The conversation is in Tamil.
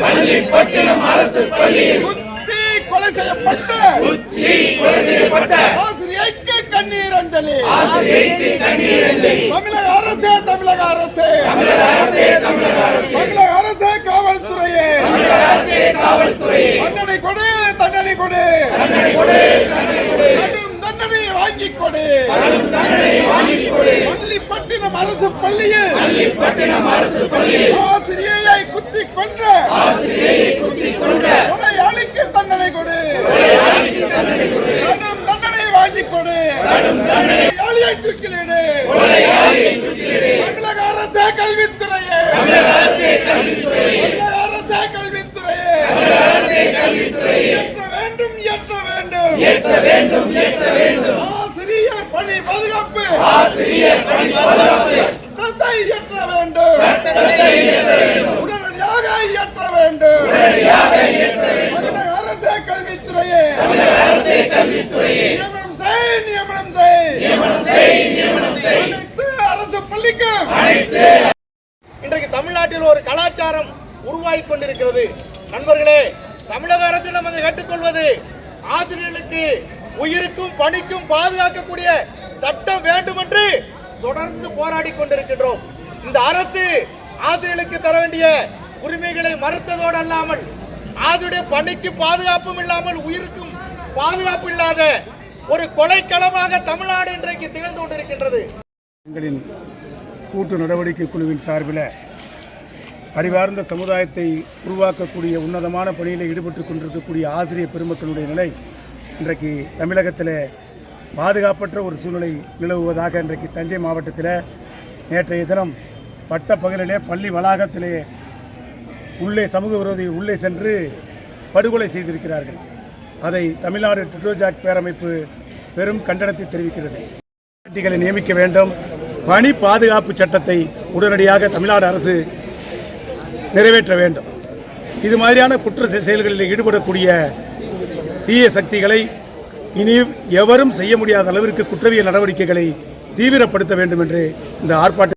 பள்ளிப்பட்டினம் அரசு பள்ளியில் குத்தி கொலை செய்யப்பட்ட தீ கொலை செய்யப்பட்ட ஆசிரியைக்கு கண்ணீர் அஞ்சலி ஆசிரியைக்கு கண்ணீர் அஞ்சலி தமிழக அரசே தமிழக அரசே. தமிழக அரசே தமிழக அரசே. தமிழக அரசே காவல்துறையே. தமிழக அரசே காவல்துறையே. தண்டனை கொடு தண்டனை கொடு. தண்டனை கொடு தண்டனை கொடு கடும் தண்டனை வாங்கிக் கொடு கடும் தண்டனை வாங்கிக் கொடு பள்ளிப்பட்டினம் அரசு பள்ளியில் பள்ளிப்பட்டினம் அரசு பள்ளியில் ஆசிரியையை குத்தி கொன்ற. ஆசிரியையை குத்திக் கொன்ற. கொலையாளிக்கு தண்டனை கொடு. கொலையாளிக்கு தண்டனை கொடு. கடும் தண்டனை வாங்கிக் கொடு. கடும் தண்டனை. கொலையாளியை தூக்கிலிடு கொலையாளியை தூக்கிலிடு தமிழக அரசே கல்வித்துறையே. தமிழக அரசே கல்வித்துறையே. தமிழக அரசே கல்வித்துறையே. தமிழக அரசே கல்வித்துறையே. ஏற்ற வேண்டும் ஏற்ற வேண்டும். ஏற்ற வேண்டும் ஏற்ற வேண்டும். ஆசிரியர் பணி பாதுகாப்பு. ஆசிரியர் பணி பாதுகாப்பு. இயற்ற வேண்டும். சட்டத்தை இயற்ற வேண்டும். உடனடியாக இயற்ற வேண்டும். உடனடியாக இயற்ற வேண்டும். தமிழக அரசே கல்வித்துறையே. தமிழக அரசே கல்வித்துறையே. நியமனம் செய் நியமனம் செய். நியமனம் செய் நியமனம் செய். அனைத்து அரசு பள்ளிக்கும். அனைத்து இன்றைக்கு தமிழ்நாட்டில் ஒரு கலாச்சாரம் உருவாகி கொண்டிருக்கிறது. நண்பர்களே தமிழக அரசிடம் அதை கேட்டுக்கொள்வது ஆசிரியர்களுக்கு உயிருக்கும் பணிக்கும் பாதுகாக்கக்கூடிய சட்டம் வேண்டும் என்று தொடர்ந்து போராடி கொண்டிருக்கின்றோம். இந்த அரசு ஆசிரியர்களுக்கு தர வேண்டிய உரிமைகளை மறுத்ததோடு அல்லாமல் ஆசிரியருடைய பணிக்கு பாதுகாப்பும் இல்லாமல் உயிருக்கும் பாதுகாப்பு இல்லாத ஒரு கொலைக்களமாக தமிழ்நாடு இன்றைக்கு திகழ்ந்து கொண்டிருக்கின்றது. எங்களின் கூட்டு நடவடிக்கை குழுவின் சார்பில் அறிவார்ந்த சமுதாயத்தை உருவாக்கக்கூடிய உன்னதமான பணியில் ஈடுபட்டு கொண்டிருக்கக்கூடிய ஆசிரியர் பெருமக்களுடைய நிலை இன்றைக்கு தமிழகத்தில் பாதுகாப்பற்ற ஒரு சூழ்நிலை நிலவுவதாக இன்றைக்கு தஞ்சை மாவட்டத்தில் நேற்றைய தினம் பட்ட பகலிலே பள்ளி வளாகத்திலே உள்ளே சமூக விரோதி உள்ளே சென்று படுகொலை செய்திருக்கிறார்கள். அதை தமிழ்நாடு டிட்ரோஜாக் பேரமைப்பு பெரும் கண்டனத்தை தெரிவிக்கிறது. பாராட்டிகளை நியமிக்க வேண்டும். பணி பாதுகாப்பு சட்டத்தை உடனடியாக தமிழ்நாடு அரசு நிறைவேற்ற வேண்டும். இது மாதிரியான குற்ற செயல்களில் ஈடுபடக்கூடிய தீய சக்திகளை இனி எவரும் செய்ய முடியாத அளவிற்கு குற்றவியல் நடவடிக்கைகளை தீவிரப்படுத்த வேண்டும் என்று இந்த ஆர்ப்பாட்ட